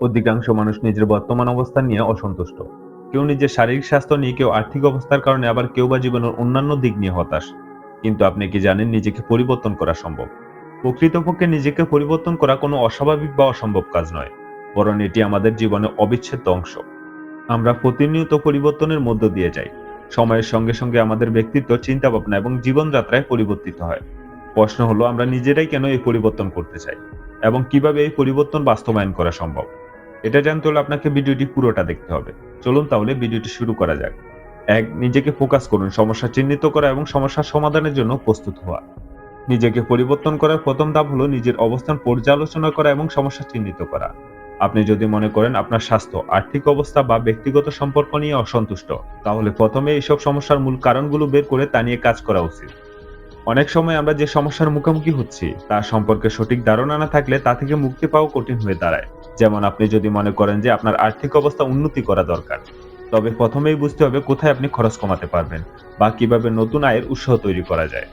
অধিকাংশ মানুষ নিজের বর্তমান অবস্থান নিয়ে অসন্তুষ্ট। কেউ নিজের শারীরিক স্বাস্থ্য নিয়ে, কেউ আর্থিক অবস্থার কারণে, আবার কেউ বা জীবনের অন্যান্য দিক নিয়ে হতাশ। কিন্তু আপনি কি জানেন নিজেকে পরিবর্তন করা সম্ভব? প্রকৃতপক্ষে নিজেকে পরিবর্তন করা কোনো অস্বাভাবিক বা অসম্ভব কাজ নয়, বরং এটি আমাদের জীবনের অবিচ্ছেদ্য অংশ। আমরা প্রতিনিয়ত পরিবর্তনের মধ্য দিয়ে যাই। সময়ের সঙ্গে সঙ্গে আমাদের ব্যক্তিত্ব চিন্তা ভাবনা এবং জীবনযাত্রায় পরিবর্তিত হয়। প্রশ্ন হলো, আমরা নিজেরাই কেন এই পরিবর্তন করতে চাই? এবং কীভাবে এই পরিবর্তন বাস্তবায়ন করা সম্ভব? এটা জানতে হলে আপনাকে ভিডিওটি পুরোটা দেখতে হবে। চলুন তাহলে ভিডিওটি শুরু করা যাক। এক, নিজেকে ফোকাস করুন, সমস্যা চিহ্নিত করা এবং সমস্যার সমাধানের জন্য প্রস্তুত হওয়া। নিজেকে পরিবর্তন করার প্রথম ধাপ হলো নিজের অবস্থান পর্যালোচনা করা এবং সমস্যা চিহ্নিত করা। আপনি যদি মনে করেন আপনার স্বাস্থ্য, আর্থিক অবস্থা বা ব্যক্তিগত সম্পর্ক নিয়ে অসন্তুষ্ট, তাহলে প্রথমে এইসব সমস্যার মূল কারণগুলো বের করে তা নিয়ে কাজ করা উচিত। অনেক সময় আমরা যে সমস্যার মুখোমুখি হচ্ছি, তার সম্পর্কে সঠিক ধারণা না থাকলে তা থেকে মুক্তি পাওয়া কঠিন হয়ে দাঁড়ায়। যেমন আপনি যদি মনে করেন যে আপনার আর্থিক অবস্থা উন্নতি করা দরকার, তবে প্রথমেই বুঝতে হবে কোথায় আপনি খরচ কমাতে পারবেন বা কীভাবে নতুন আয়ের উৎস তৈরি করা যায়।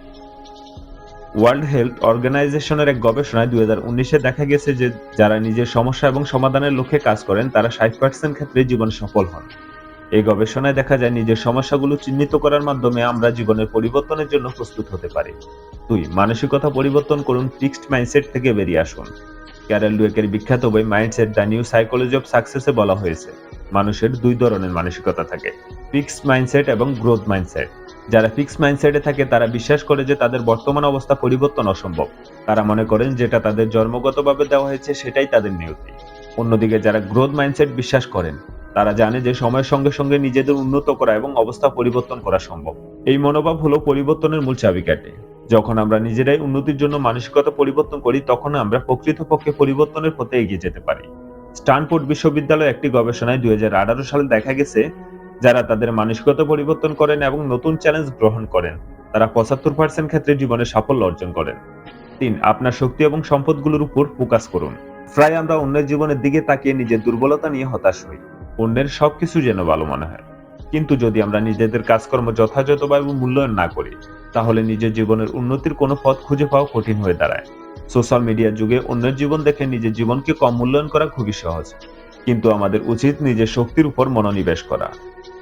ওয়ার্ল্ড হেলথ অর্গানাইজেশনের এক গবেষণায় দুই হাজার উনিশে দেখা গেছে যে, যারা নিজের সমস্যা এবং সমাধানের লক্ষ্যে কাজ করেন, তারা ষাট পার্সেন্ট ক্ষেত্রে জীবনে সফল হন। এই গবেষণায় দেখা যায় নিজের সমস্যাগুলো চিহ্নিত করার মাধ্যমে আমরা জীবনের পরিবর্তনের জন্য প্রস্তুত হতে পারি। দুই, মানসিকতা পরিবর্তন করুন, ফিক্সড মাইন্ডসেট থেকে বেরিয়ে আসুন। ক্যারেল ডুয়েকের বিখ্যাত বই mindset the new psychology of সাকসেসে বলা হয়েছে, মানুষের দুই ধরনের মানসিকতা থাকে, ফিক্সড মাইন্ডসেট এবং গ্রোথ মাইন্ডসেট। যারা ফিক্স মাইন্ডসেটে থাকে, তারা বিশ্বাস করে যে তাদের বর্তমান অবস্থা পরিবর্তন অসম্ভব। তারা মনে করেন যেটা তাদের জন্মগতভাবে দেওয়া হয়েছে, সেটাই তাদের নিয়তি। অন্যদিকে যারা গ্রোথ মাইন্ডসেট বিশ্বাস করেন তারা জানে যে সময়ের সঙ্গে সঙ্গে নিজেদের উন্নত করা এবং অবস্থা পরিবর্তন করা সম্ভব। এই মনোভাব হলো পরিবর্তনের মূল চাবিকাঠি। যখন আমরা নিজেরাই উন্নতির জন্য মানসিকতা পরিবর্তন করি, তখন আমরা প্রকৃতপক্ষে পরিবর্তনের পথে এগিয়ে যেতে পারি। স্টানফোর্ড বিশ্ববিদ্যালয় একটি গবেষণায় দুই সালে দেখা গেছে, যারা তাদের মানসিকতা পরিবর্তন করেন এবং নতুন চ্যালেঞ্জ গ্রহণ করেন। তারা পঁচাত্তর পার্সেন্ট ক্ষেত্রে জীবনে সাফল্য অর্জন করেন। তিন, আপনার শক্তি এবং সম্পদগুলোর উপর ফোকাস করুন। প্রায় আমরা অন্যের জীবনের দিকে তাকিয়ে নিজের দুর্বলতা নিয়ে হতাশ হই। অন্যের সবকিছু যেন ভালো মনে হয়। কিন্তু যদি আমরা নিজেদের কাজকর্ম যথাযথভাবে মূল্যায়ন না করি, তাহলে নিজের জীবনের উন্নতির কোনো পথ খুঁজে পাওয়া কঠিন হয়ে দাঁড়ায়। সোশ্যাল মিডিয়ার যুগে অন্যের জীবন দেখে নিজের জীবনকে কম মূল্যায়ন করা খুবই সহজ। কিন্তু আমাদের উচিত নিজের শক্তির উপর মনোনিবেশ করা।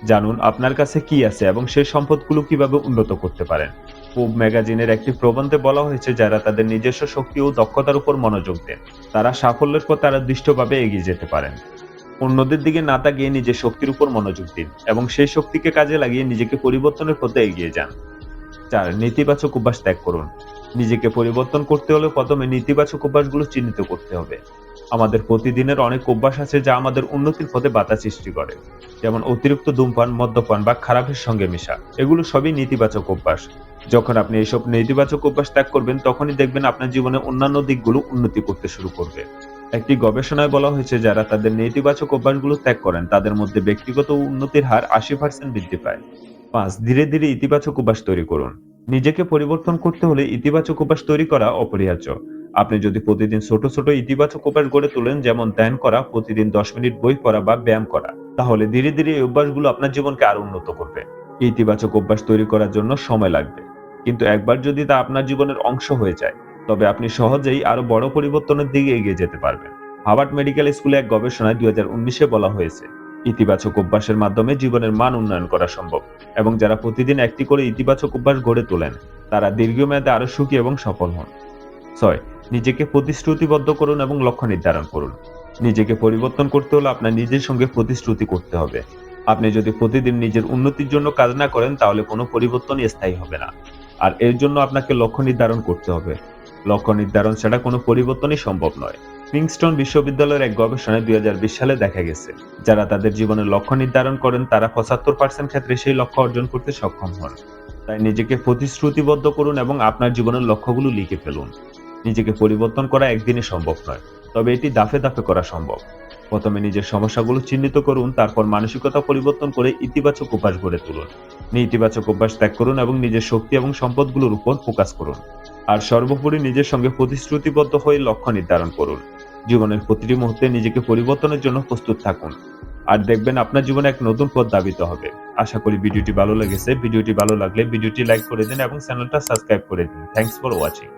জানুন আপনার কাছে কি আছে এবং সেই সম্পদগুলো কীভাবে উন্নত করতে পারেন। পুব ম্যাগাজিনের একটি প্রবন্ধে বলা হয়েছে, যারা তাদের নিজস্ব শক্তি ও দক্ষতার উপর মনোযোগ দেন, তারা সাফল্যের পর তারা দৃষ্টভাবে এগিয়ে যেতে পারেন। অন্যদের দিকে না তাকিয়ে নিজের শক্তির উপর মনোযোগ দিন এবং সেই শক্তিকে কাজে লাগিয়ে নিজেকে পরিবর্তনের পথে এগিয়ে যান। চার, নেতিবাচক অভ্যাস ত্যাগ করুন। নিজেকে পরিবর্তন করতে হলে প্রথমে নেতিবাচক অভ্যাসগুলো চিহ্নিত করতে হবে। আমাদের প্রতিদিনের অনেক অভ্যাস আছে যা আমাদের উন্নতির পথে বাধা সৃষ্টি করে। যেমন অতিরিক্ত ধূমপান, মদ্যপান বা খারাপের সঙ্গে মেশা। এগুলো সবই নেতিবাচক অভ্যাস। যখন আপনি এইসব নেতিবাচক অভ্যাস ত্যাগ করবেন, তখনই দেখবেন আপনার জীবনে অন্যান্য দিকগুলো উন্নতি করতে শুরু করবে। একটি গবেষণায় বলা হয়েছে, যারা তাদের নেতিবাচক অভ্যাসগুলো ত্যাগ করেন, তাদের মধ্যে ব্যক্তিগত উন্নতির হার আশি পার্সেন্ট বৃদ্ধি পায়। পাঁচ, ধীরে ধীরে ইতিবাচক অভ্যাস তৈরি করুন। নিজেকে পরিবর্তন করতে হলে ইতিবাচক অভ্যাস তৈরি করা অপরিহার্য। আপনি যদি প্রতিদিন ছোট ছোট ইতিবাচক অভ্যাস গড়ে তোলেন, যেমন ধ্যান করা, প্রতিদিন দশ মিনিট বই পড়া বা ব্যায়াম করা, তাহলে ধীরে ধীরে এই অভ্যাসগুলো আপনার জীবনকে আরও উন্নত করবে। ইতিবাচক অভ্যাস তৈরি করার জন্য সময় লাগবে। কিন্তু একবার যদি তা আপনার জীবনের অংশ হয়ে যায় তবে আপনি সহজেই আরও বড় পরিবর্তনের দিকে এগিয়ে যেতে পারবেন। হার্ভার্ড মেডিকেল স্কুলে এক গবেষণায় দুই উনিশে বলা হয়েছে, ইতিবাচক অভ্যাসের মাধ্যমে জীবনের মান উন্নয়ন করা সম্ভব এবং যারা প্রতিদিন একটি করে ইতিবাচক অভ্যাস গড়ে তোলেন, তারা দীর্ঘমেয়াদে আরও সুখী এবং সফল হন। ছয়, নিজেকে প্রতিশ্রুতিবদ্ধ করুন এবং লক্ষ্য নির্ধারণ করুন। নিজেকে পরিবর্তন করতে হলে আপনার নিজের সঙ্গে প্রতিশ্রুতি করতে হবে। আপনি যদি প্রতিদিন নিজের উন্নতির জন্য কাজ না করেন, তাহলে কোনো পরিবর্তনই স্থায়ী হবে না। আর এর জন্য আপনাকে লক্ষ্য নির্ধারণ করতে হবে। লক্ষ্য নির্ধারণ ছাড়া কোনো পরিবর্তনই সম্ভব নয়। কিংস্টন বিশ্ববিদ্যালয়ের এক গবেষণায় দুই হাজার বিশ সালে দেখা গেছে, যারা তাদের জীবনের লক্ষ্য নির্ধারণ করেন, তারা পঁচাত্তর পার্সেন্ট ক্ষেত্রে সেই লক্ষ্য অর্জন করতে সক্ষম হন। তাই নিজেকে প্রতিশ্রুতিবদ্ধ করুন এবং আপনার জীবনের লক্ষ্যগুলো লিখে ফেলুন। নিজেকে পরিবর্তন করা একদিনে সম্ভব নয়, তবে এটি দাফে দাফে করা সম্ভব। প্রথমে নিজের সমস্যাগুলো চিহ্নিত করুন, তারপর মানসিকতা পরিবর্তন করে ইতিবাচক অভ্যাস গড়ে তুলুন। ইতিবাচক অভ্যাস ত্যাগ করুন এবং নিজের শক্তি এবং সম্পদগুলোর উপর ফোকাস করুন। আর সর্বোপরি নিজের সঙ্গে প্রতিশ্রুতিবদ্ধ হয়ে লক্ষ্য নির্ধারণ করুন। জীবনের প্রতিটি মুহূর্তে নিজেকে পরিবর্তনের জন্য প্রস্তুত থাকুন। আর দেখবেন আপনার জীবনে এক নতুন পথ দাবিত হবে। আশা করি ভিডিওটি ভালো লেগেছে। ভিডিওটি ভালো লাগলে ভিডিওটি লাইক করে দিন এবং চ্যানেলটা সাবস্ক্রাইব করে দিন। Thanks for watching